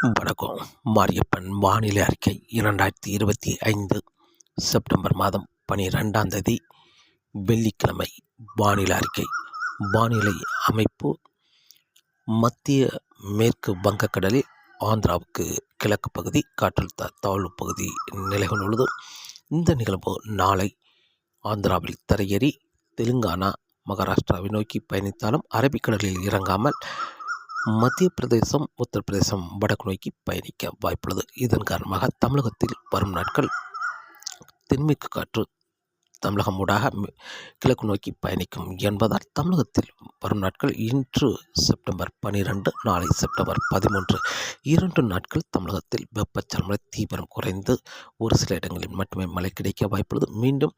வணக்கம் மாரியப்பன் வானிலை அறிக்கை இரண்டாயிரத்தி இருபத்தி ஐந்து செப்டம்பர் மாதம் பனிரெண்டாம் தேதி வெள்ளிக்கிழமை வானிலை அறிக்கை. வானிலை அமைப்பு மத்திய மேற்கு வங்கக்கடலில் ஆந்திராவுக்கு கிழக்கு பகுதி காற்றழுத்த தாழ்வு பகுதி நிலை கொண்டுள்ளது இந்த நிகழ்வு நாளை ஆந்திராவில் தரையேறி தெலுங்கானா மகாராஷ்டிராவை நோக்கி பயணித்தாலும் அரபிக்கடலில் இறங்காமல் மத்திய பிரதேசம் உத்தரப்பிரதேசம் வடக்கு நோக்கி பயணிக்க வாய்ப்புள்ளது. இதன் காரணமாக தமிழகத்தில் வரும் நாட்கள் தென்மேற்கு காற்று தமிழகம் ஊடாக கிழக்கு நோக்கி பயணிக்கும் என்பதால் தமிழகத்தில் வரும் நாட்கள் இன்று செப்டம்பர் பனிரெண்டு நாளை செப்டம்பர் பதிமூன்று. இரண்டு நாட்கள் தமிழகத்தில் வெப்பச்சலமலை தீவிரம் குறைந்து ஒரு சில இடங்களில் மட்டுமே மழை கிடைக்க வாய்ப்புள்ளது. மீண்டும்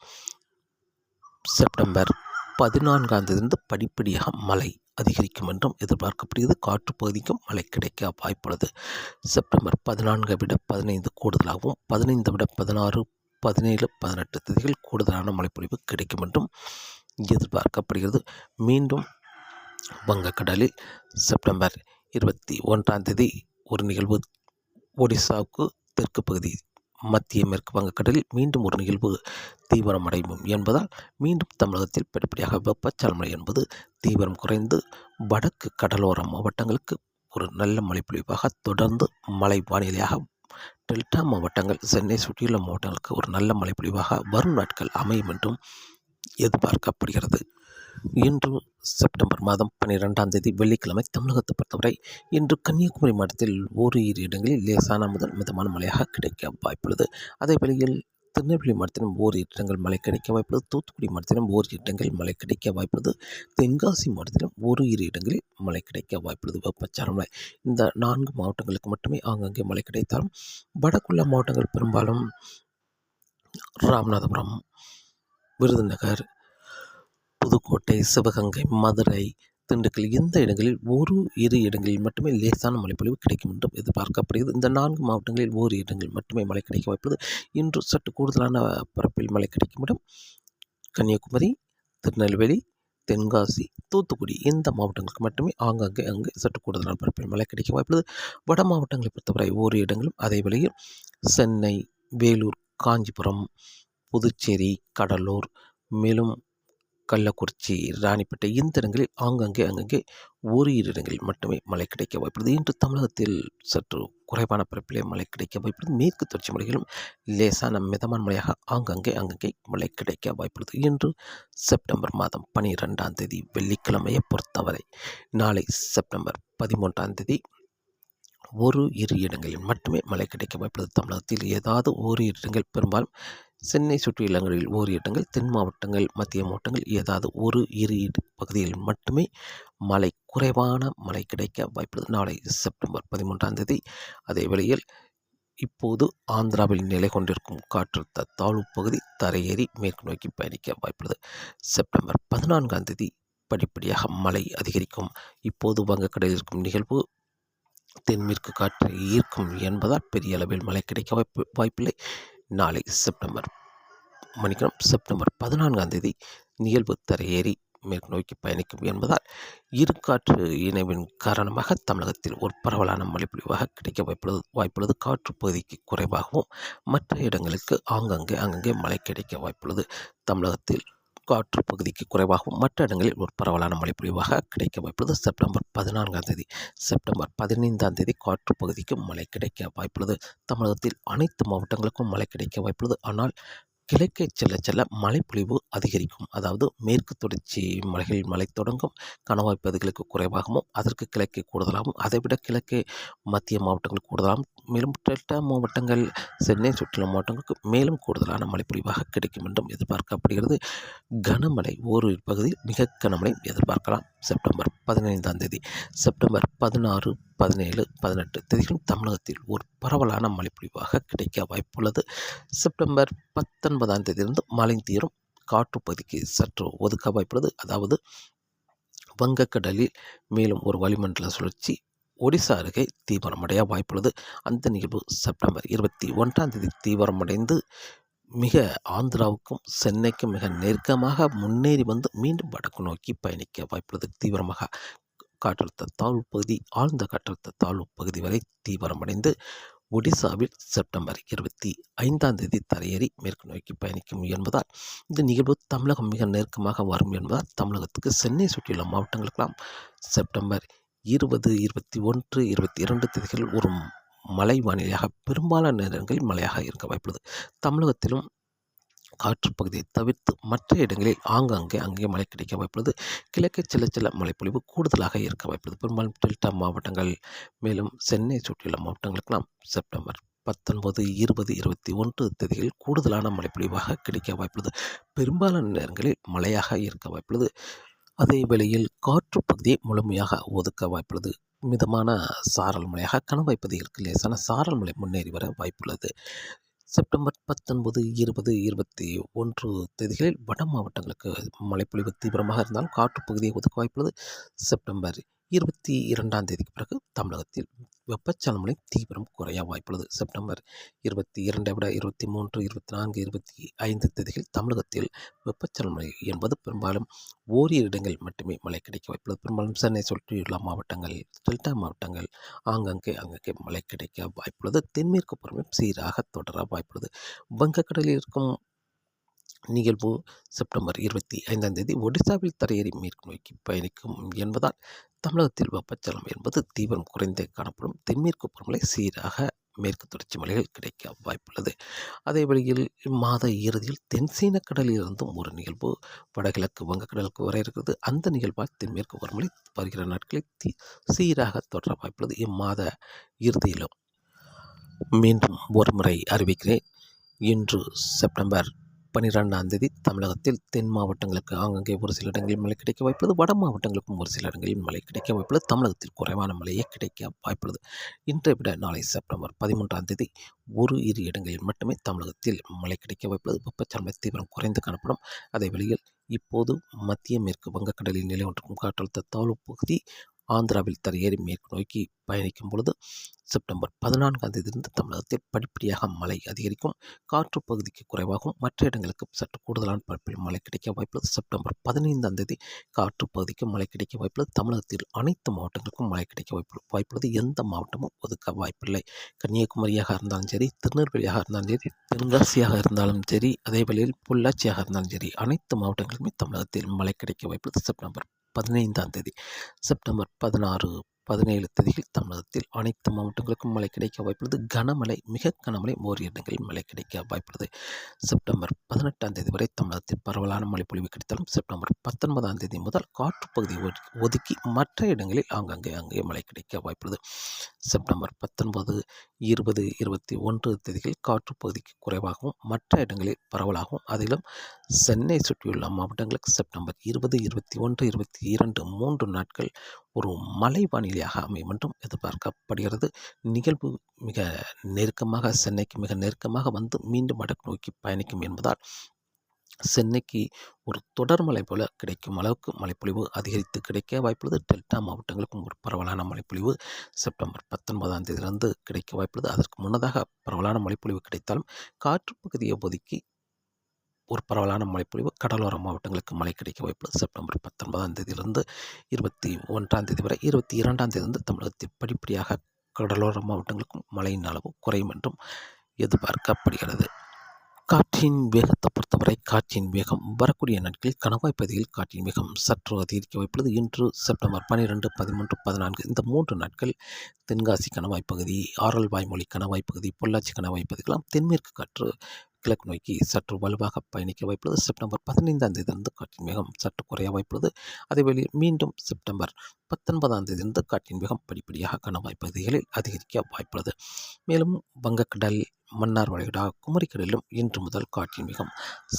செப்டம்பர் பதினான்காம் தேதியிலிருந்து படிப்படியாக மழை அதிகரிக்கும் என்றும் எதிர்பார்க்கப்படுகிறது. காற்று பகுதிக்கும் மழை கிடைக்க வாய்ப்புள்ளது. செப்டம்பர் பதினான்கை விட பதினைந்து கூடுதலாகவும் பதினைந்து விட பதினாறு பதினேழு பதினெட்டு தேதிகள் கூடுதலான மழைப்பொழிவு கிடைக்கும் என்றும் எதிர்பார்க்கப்படுகிறது. மீண்டும் வங்கக்கடலில் செப்டம்பர் இருபத்தி ஒன்றாம் தேதி ஒரு நிகழ்வு ஒடிசாவுக்கு தெற்கு பகுதி மத்திய மேற்கு வங்கக்கடலில் மீண்டும் ஒரு நிகழ்வு தீவிரமடையும் என்பதால் மீண்டும் தமிழகத்தில் படிப்படியாக வெப்பச்சலமழை என்பது தீவிரம் குறைந்து வடக்கு கடலோர மாவட்டங்களுக்கு ஒரு நல்ல மழைப்பொழிவாக தொடர்ந்து மழை வானிலையாக டெல்டா மாவட்டங்கள் சென்னை சுற்றியுள்ள மாவட்டங்களுக்கு ஒரு நல்ல மழைப்பொழிவாக வரும் நாட்கள் அமையும் என்றும் எதிர்பார்க்கப்படுகிறது. இன்று செப்டம்பர் மாதம் பன்னிரெண்டாம் தேதி வெள்ளிக்கிழமை தமிழகத்தை பொறுத்தவரை இன்று கன்னியாகுமரி மாவட்டத்தில் ஓரிரு இடங்களில் லேசான முதல் மிதமான மழையாக கிடைக்க வாய்ப்புள்ளது. அதே வேளையில் திருநெல்வேலி மாவட்டத்திலும் ஓர் இடங்கள் மழை கிடைக்க வாய்ப்புள்ளது. தூத்துக்குடி மாவட்டத்திலும் ஓர் இடங்கள் மழை கிடைக்க வாய்ப்புள்ளது. தென்காசி மாவட்டத்திலும் ஒரு இரு இடங்களில் மழை கிடைக்க வாய்ப்புள்ளது. வெப்பச்சாரம் மழை இந்த நான்கு மாவட்டங்களுக்கு மட்டுமே ஆங்காங்கே மழை கிடைத்தாலும் வடக்குள்ள மாவட்டங்கள் பெரும்பாலும் ராமநாதபுரம் விருதுநகர் புதுக்கோட்டை சிவகங்கை மதுரை திண்டுக்கல் இந்த இடங்களில் ஒரு இரு இடங்களில் மட்டுமே லேசான மழைப்பொழிவு கிடைக்கும் என்றும் எதிர்பார்க்கப்படுகிறது. இந்த நான்கு மாவட்டங்களில் ஓரு இடங்களில் மட்டுமே மழை கிடைக்க வாய்ப்புள்ளது. இன்று சற்று கூடுதலான பரப்பில் மழை கிடைக்கும் இடம் கன்னியாகுமரி திருநெல்வேலி தென்காசி தூத்துக்குடி. இந்த மாவட்டங்களுக்கு மட்டுமே ஆங்காங்கே அங்கு சற்று கூடுதலான பரப்பில் மழை கிடைக்க வாய்ப்புள்ளது. வட மாவட்டங்களை பொறுத்தவரை ஓரு இடங்களும் அதே வேளையில் சென்னை வேலூர் காஞ்சிபுரம் புதுச்சேரி கடலூர் மேலும் கள்ளக்குறிச்சி ராணிப்பேட்டை இந்த இடங்களில் ஆங்காங்கே அங்கங்கே ஓரிரு இடங்களில் மட்டுமே மழை கிடைக்க வாய்ப்புள்ளது. இன்று தமிழகத்தில் சற்று குறைவான பரப்பிலே மழை கிடைக்க வாய்ப்புள்ளது. மேற்கு தொடர்ச்சி மலைகளும் லேசான மிதமான மழையாக ஆங்காங்கே அங்கங்கே மழை கிடைக்க வாய்ப்புள்ளது. இன்று செப்டம்பர் மாதம் பனிரெண்டாம் தேதி வெள்ளிக்கிழமையை பொறுத்தவரை நாளை செப்டம்பர் பதிமூன்றாம் தேதி ஒரு இரு இடங்களில் மட்டுமே மழை கிடைக்க வாய்ப்புள்ளது. தமிழகத்தில் ஏதாவது ஒரு இடங்கள் பெரும்பாலும் சென்னை சுற்றியுள்ள இடங்களில் ஓர் இடங்கள் தென் மாவட்டங்கள் மத்திய மாவட்டங்கள் ஏதாவது ஒரு இரு பகுதியில் மட்டுமே மழை குறைவான மழை கிடைக்க வாய்ப்புள்ளது. நாளை செப்டம்பர் பதிமூன்றாம் தேதி அதே வேளையில் இப்போது ஆந்திராவில் நிலை கொண்டிருக்கும் காற்றழுத்த தாழ்வு பகுதி தரையேறி மேற்கு நோக்கி பயணிக்க வாய்ப்புள்ளது. செப்டம்பர் பதினான்காம் தேதி படிப்படியாக மழை அதிகரிக்கும். இப்போது வங்கக்கடலில் இருக்கும் நிகழ்வு தென்மேற்கு காற்று ஈர்க்கும் என்பதால் பெரிய அளவில் மழை கிடைக்க வாய்ப்பு வாய்ப்பில்லை. நாளை செப்டம்பர் மணிக்கணும் செப்டம்பர் பதினான்காம் தேதி நிகழ்வு தரையேறி மேற்கு நோக்கி பயணிக்கும் என்பதால் இரு காற்று இணைவின் காரணமாக தமிழகத்தில் ஒரு பரவலான மழைப்பொழிவாக கிடைக்க வாய்ப்புள்ளது வாய்ப்புள்ளது. காற்று பகுதிக்கு குறைவாகவும் மற்ற இடங்களுக்கு ஆங்கங்கே அங்கங்கே மழை கிடைக்க வாய்ப்புள்ளது. தமிழகத்தில் காற்று பகுதிக்கு குறைவாகவும் மற்ற இடங்களில் ஒரு பரவலான மழை பொழிவாக கிடைக்க வாய்ப்புள்ளது. செப்டம்பர் பதினான்காம் தேதி செப்டம்பர் பதினைந்தாம் தேதி காற்று பகுதிக்கு மழை கிடைக்க வாய்ப்புள்ளது. தமிழகத்தில் அனைத்து மாவட்டங்களுக்கும் மழை கிடைக்க வாய்ப்புள்ளது. ஆனால் கிழக்கே செல்ல செல்ல மழைப்பொழிவு அதிகரிக்கும். அதாவது மேற்கு தொடர்ச்சி மலைகளில் மழை தொடங்கும். கணவாய் பகுதிகளுக்கு குறைவாகவும் அதற்கு கிழக்கே கூடுதலாகவும் அதைவிட கிழக்கே மத்திய மாவட்டங்கள் கூடுதலாகவும் மேலும் டெல்டா மாவட்டங்கள் சென்னை சுற்றுலா மாவட்டங்களுக்கு மேலும் கூடுதலான மழைப்பொழிவாக கிடைக்கும் என்றும் எதிர்பார்க்கப்படுகிறது. கனமழை ஓரிரு பகுதியில் மிக கனமழை எதிர்பார்க்கலாம். செப்டம்பர் பதினைந்தாம் தேதி செப்டம்பர் பதினாறு பதினேழு பதினெட்டு தேதிகளும் தமிழகத்தில் ஒரு பரவலான மழைப்பொழிவாக கிடைக்க வாய்ப்புள்ளது. செப்டம்பர் பத்தொன்பதாம் தேதியிலிருந்து மழை தீரும் காற்றுப்பகுதிக்கு சற்று ஒதுக்க வாய்ப்புள்ளது. அதாவது வங்கக்கடலில் மேலும் ஒரு வளிமண்டல சுழற்சி ஒடிசா அருகே தீவிரமடைய வாய்ப்புள்ளது. அந்த நிகழ்வு செப்டம்பர் இருபத்தி ஒன்றாம் தேதி தீவிரமடைந்து மிக ஆந்திராவுக்கும் சென்னைக்கும் மிக நெருக்கமாக முன்னேறி வந்து மீண்டும் வடக்கு நோக்கி பயணிக்க வாய்ப்புள்ளது. தீவிரமாக காற்றழுத்த தாழ்வு பகுதி ஆழ்ந்த காற்றழுத்த தாழ்வு பகுதி வரை தீவிரமடைந்து ஒடிசாவில் செப்டம்பர் இருபத்தி ஐந்தாம் தேதி தரையேறி மேற்கு நோக்கி பயணிக்கும் என்பதால் இந்த நிகழ்வு தமிழகம் மிக நெருக்கமாக வரும் என்பதால் தமிழகத்துக்கு சென்னை சுற்றியுள்ள மாவட்டங்களுக்கெல்லாம் செப்டம்பர் இருபது இருபத்தி ஒன்று இருபத்தி இரண்டு தேதிகளில் ஒரு மழை வானிலையாக பெரும்பாலான நேரங்களில் மழையாக இருக்க வாய்ப்புள்ளது. தமிழகத்திலும் காற்றுப்பகுதியை தவிர்த்து மற்ற இடங்களில் ஆங்காங்கே அங்கே மழை கிடைக்க வாய்ப்புள்ளது. கிழக்கே சில சில மழைப்பொழிவு கூடுதலாக இருக்க வாய்ப்புள்ளது. பெரும்பாலும் டெல்டா மாவட்டங்கள் மேலும் சென்னை சுற்றியுள்ள மாவட்டங்களுக்கெல்லாம் செப்டம்பர் பத்தொன்பது இருபது இருபத்தி ஒன்று தேதிகளில் கூடுதலான மழைப்பொழிவாக கிடைக்க வாய்ப்புள்ளது. பெரும்பாலான நேரங்களில் மழையாக இருக்க வாய்ப்புள்ளது. அதே வேளையில் காற்று பகுதியை முழுமையாக ஒதுக்க வாய்ப்புள்ளது. மிதமான சாரல் மழையாக கணவாய்ப்பகுதிகளுக்கு லேசான சாரல் மழை முன்னேறி வர வாய்ப்புள்ளது. செப்டம்பர் பத்தொன்பது இருபது இருபத்தி ஒன்று தேதிகளில் வட மாவட்டங்களுக்கு மழைப்பொழிவு தீவிரமாக இருந்தால் காற்றுப்பகுதியை ஒதுக்க வாய்ப்புள்ளது. செப்டம்பர் இருபத்தி இரண்டாம் தேதிக்கு பிறகு தமிழகத்தில் வெப்பச்சலமலை தீவிரம் குறைய வாய்ப்புள்ளது. செப்டம்பர் இருபத்தி இரண்டை விட இருபத்தி மூன்று இருபத்தி நான்கு இருபத்தி ஐந்து தேதிகளில் தமிழகத்தில் வெப்பச்சலமலை என்பது பெரும்பாலும் ஓரிரு இடங்கள் மட்டுமே மழை கிடைக்க வாய்ப்புள்ளது. பெரும்பாலும் சென்னை சுற்றியுள்ள மாவட்டங்கள் டெல்டா மாவட்டங்கள் ஆங்கங்கே அங்கங்கே மழை கிடைக்க வாய்ப்புள்ளது. தென்மேற்கு புறமும் சீராக தொடர வாய்ப்புள்ளது. வங்கக்கடலில் இருக்கும் நிகழ்வு செப்டம்பர் இருபத்தி ஐந்தாம் தேதி ஒடிசாவில் தரையேறி மேற்கு நோக்கி பயணிக்கும் என்பதால் தமிழகத்தில் வெப்பச்சலம் என்பது தீவிரம் குறைந்தே காணப்படும். தென்மேற்கு பருவமழை சீராக மேற்கு தொடர்ச்சி மலைகள் கிடைக்க வாய்ப்புள்ளது. அதே வழியில் இம்மாத இறுதியில் தென்சீன கடலில் இருந்தும் ஒரு நிகழ்வு வடகிழக்கு வங்கக்கடலுக்கு வர இருக்கிறது. அந்த நிகழ்வால் தென்மேற்கு பருவமழை வருகிற நாட்களில் தீ சீராக தொடர வாய்ப்புள்ளது. இம்மாத இறுதியிலும் மீண்டும் ஒரு முறை அறிவிக்கிறேன். இன்று செப்டம்பர் பன்னிரெண்டாம் தேதி தமிழகத்தில் தென் மாவட்டங்களுக்கு ஆங்கங்கே ஒரு சில இடங்களில் மழை கிடைக்க வாய்ப்புள்ளது. வட மாவட்டங்களுக்கும் ஒரு சில இடங்களில் மழை கிடைக்க வாய்ப்புள்ளது. தமிழகத்தில் குறைவான மழையே கிடைக்க வாய்ப்புள்ளது. இன்றை விட நாளை செப்டம்பர் பதிமூன்றாம் தேதி ஒரு இரு இடங்களில் மட்டுமே தமிழகத்தில் மழை கிடைக்க வாய்ப்புள்ளது. வெப்பச்சலமை தீவிரம் குறைந்து காணப்படும். அதே வேளையில் இப்போது மத்திய மேற்கு வங்கக்கடலில் நிலை ஒன்றுக்கும் காற்றழுத்த தாழ்வு பகுதி ஆந்திராவில் தரையேறி மேற்கு நோக்கி பயணிக்கும் பொழுது செப்டம்பர் பதினான்காம் தேதியிலிருந்து தமிழகத்தில் படிப்படியாக மழை அதிகரிக்கும். காற்று பகுதிக்கு குறைவாகவும் மற்ற இடங்களுக்கு சற்று கூடுதலான பரப்பில் மழை கிடைக்க வாய்ப்புள்ளது செப்டம்பர் பதினைந்தாம் தேதி காற்று பகுதிக்கு மழை கிடைக்க வாய்ப்புள்ளது தமிழகத்தில் அனைத்து மாவட்டங்களுக்கும் மழை கிடைக்க வாய்ப்பு வாய்ப்புள்ளது எந்த மாவட்டமும் ஒதுக்க வாய்ப்பில்லை. கன்னியாகுமரியாக இருந்தாலும் சரி திருநெல்வேலியாக இருந்தாலும் சரி தென்காசியாக இருந்தாலும் சரி அதே வேளையில் பொள்ளாச்சியாக இருந்தாலும் சரி அனைத்து மாவட்டங்களுக்குமே தமிழகத்தில் மழை கிடைக்க வாய்ப்புள்ளது செப்டம்பர் பதினைந்தாம் தேதி செப்டம்பர் பதினாறு பதினேழு தேதியில் தமிழகத்தில் அனைத்து மாவட்டங்களுக்கும் மழை கிடைக்க வாய்ப்புள்ளது. கனமழை மிக கனமழை ஓரிரு இடங்களில் மழை கிடைக்க வாய்ப்புள்ளது. செப்டம்பர் பதினெட்டாம் தேதி வரை தமிழகத்தில் பரவலான மழை பொழிவு கிடைத்தாலும் செப்டம்பர் பத்தொன்பதாம் தேதி முதல் காற்று ஒதுக்கி மற்ற இடங்களில் ஆங்காங்கே அங்கே மழை கிடைக்க வாய்ப்புள்ளது. செப்டம்பர் பத்தொன்பது இருபது இருபத்தி ஒன்று தேதிகளில் காற்று பகுதிக்கு குறைவாகவும் மற்ற இடங்களில் பரவலாகவும் அதிலும் சென்னை சுற்றியுள்ள மாவட்டங்களுக்கு செப்டம்பர் இருபது இருபத்தி ஒன்று இருபத்தி இரண்டு மூன்று நாட்கள் ஒரு மலை வானிலையாக அமையும் என்றும் எதிர்பார்க்கப்படுகிறது. நிகழ்வு மிக நெருக்கமாக சென்னைக்கு மிக நெருக்கமாக வந்து மீண்டும் வடக்கு நோக்கி பயணிக்கும் என்பதால் சென்னைக்கு ஒரு தொடர் மழை போல கிடைக்கும் அளவுக்கு மழைப்பொழிவு அதிகரித்து கிடைக்க வாய்ப்புள்ளது. டெல்டா மாவட்டங்களுக்கும் ஒரு பரவலான மழைப்பொழிவு செப்டம்பர் பத்தொன்பதாம் தேதியிலிருந்து கிடைக்க வாய்ப்புள்ளது. அதற்கு முன்னதாக பரவலான மழைப்பொழிவு கிடைத்தாலும் காற்று பகுதியை ஒதுக்கி ஒரு பரவலான மழைப்பொழிவு கடலோர மாவட்டங்களுக்கு மழை கிடைக்க வாய்ப்புள்ளது செப்டம்பர் பத்தொன்பதாம் தேதியிலிருந்து இருபத்தி ஒன்றாம் தேதி வரை இருபத்தி இரண்டாம் தேதி வந்து தமிழகத்தில் படிப்படியாக கடலோர மாவட்டங்களுக்கும் மழையின் அளவு குறையும் என்றும் எதிர்பார்க்கப்படுகிறது. காற்றின் வேகத்தை பொறுத்தவரை காற்றின் வேகம் வரக்கூடிய நாட்களில் கணவாய் பகுதியில் காற்றின் வேகம் சற்று அதிகரிக்க வாய்ப்புள்ளது இன்று செப்டம்பர் பன்னிரெண்டு பதிமூன்று பதினான்கு இந்த மூன்று நாட்கள் தென்காசி கணவாய் பகுதி ஆரல் வாய்மொழி கணவாய் பகுதி பொள்ளாச்சி கணவாய் பகுதிகளாம் தென்மேற்கு காற்று கிழக்கு நோக்கி சற்று வலுவாக பயணிக்க வாய்ப்புள்ளது. செப்டம்பர் பதினைந்தாம் தேதியிலிருந்து காற்றின் வேகம் சற்று குறைய வாய்ப்புள்ளது. அதேவேளை மீண்டும் செப்டம்பர் பத்தொன்பதாம் தேதியிலிருந்து காற்றின் வேகம் படிப்படியாக கணவாய் பகுதிகளில் அதிகரிக்க வாய்ப்புள்ளது. மேலும் வங்கக்கடல் மன்னார் வளைகுடா குமரிக்கடலிலும் இன்று முதல் காற்றின் வேகம்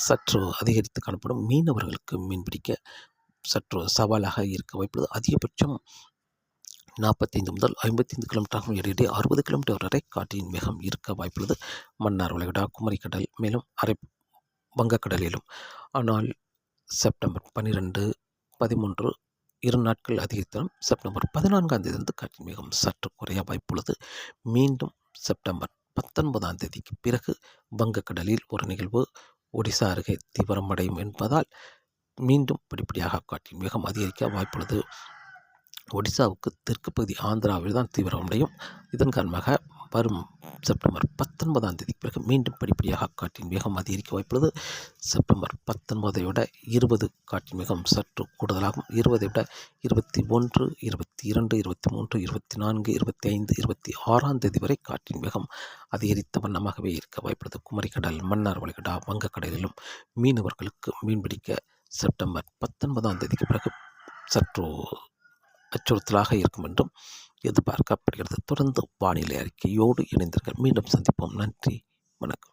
சற்று அதிகரித்து காணப்படும். மீனவர்களுக்கு மீன்பிடிக்க சற்று சவாலாக இருக்க வாய்ப்புள்ளது. அதிகபட்சம் நாற்பத்தைந்து முதல் ஐம்பத்தைந்து கிலோமீட்டராகவும் இடையிடையே அறுபது கிலோமீட்டர் வரை காற்றின் வேகம் இருக்க வாய்ப்புள்ளது. மன்னார் வளைகுடா குமரிக்கடல் மேலும் அரை வங்கக்கடலிலும். ஆனால் செப்டம்பர் பன்னிரெண்டு பதிமூன்று இரு நாட்கள் அதிகரித்தாலும் செப்டம்பர் பதினான்காம் தேதியிலிருந்து காற்றின் வேகம் சற்று குறைய வாய்ப்புள்ளது. மீண்டும் செப்டம்பர் பத்தொன்பதாம் தேதிக்கு பிறகு வங்கக்கடலில் ஒரு நிகழ்வு ஒடிசா அருகே தீவிரமடையும் என்பதால் மீண்டும் படிப்படியாக காற்றின் வேகம் அதிகரிக்க வாய்ப்புள்ளது. ஒடிசாவுக்கு தெற்கு பகுதி ஆந்திராவில் தான் தீவிரமடையும் இதன் காரணமாக வரும் செப்டம்பர் பத்தொன்பதாம் தேதிக்கு பிறகு மீண்டும் படிப்படியாக காற்றின் வேகம் அதிகரிக்க வாய்ப்புள்ளது. செப்டம்பர் பத்தொன்பதை விட இருபது காற்றின் வேகம் சற்று கூடுதலாகும். இருபதை விட இருபத்தி ஒன்று இருபத்தி இரண்டு இருபத்தி மூன்று இருபத்தி நான்கு இருபத்தி ஐந்து இருபத்தி ஆறாம் தேதி வரை காற்றின் வேகம் அதிகரித்த வண்ணமாகவே இருக்க வாய்ப்புள்ளது. குமரிக்கடல் மன்னார் வளைகுடா வங்கக்கடலிலும் மீனவர்களுக்கு மீன்பிடிக்க செப்டம்பர் பத்தொன்பதாம் தேதிக்கு பிறகு சற்று அச்சுறுத்தலாக இருக்கும் என்றும் எதிர்பார்க்கப்படுகிறது. தொடர்ந்து வானிலை அறிக்கையோடு இணைந்தீர்கள் மீண்டும் சந்திப்போம். நன்றி. வணக்கம்.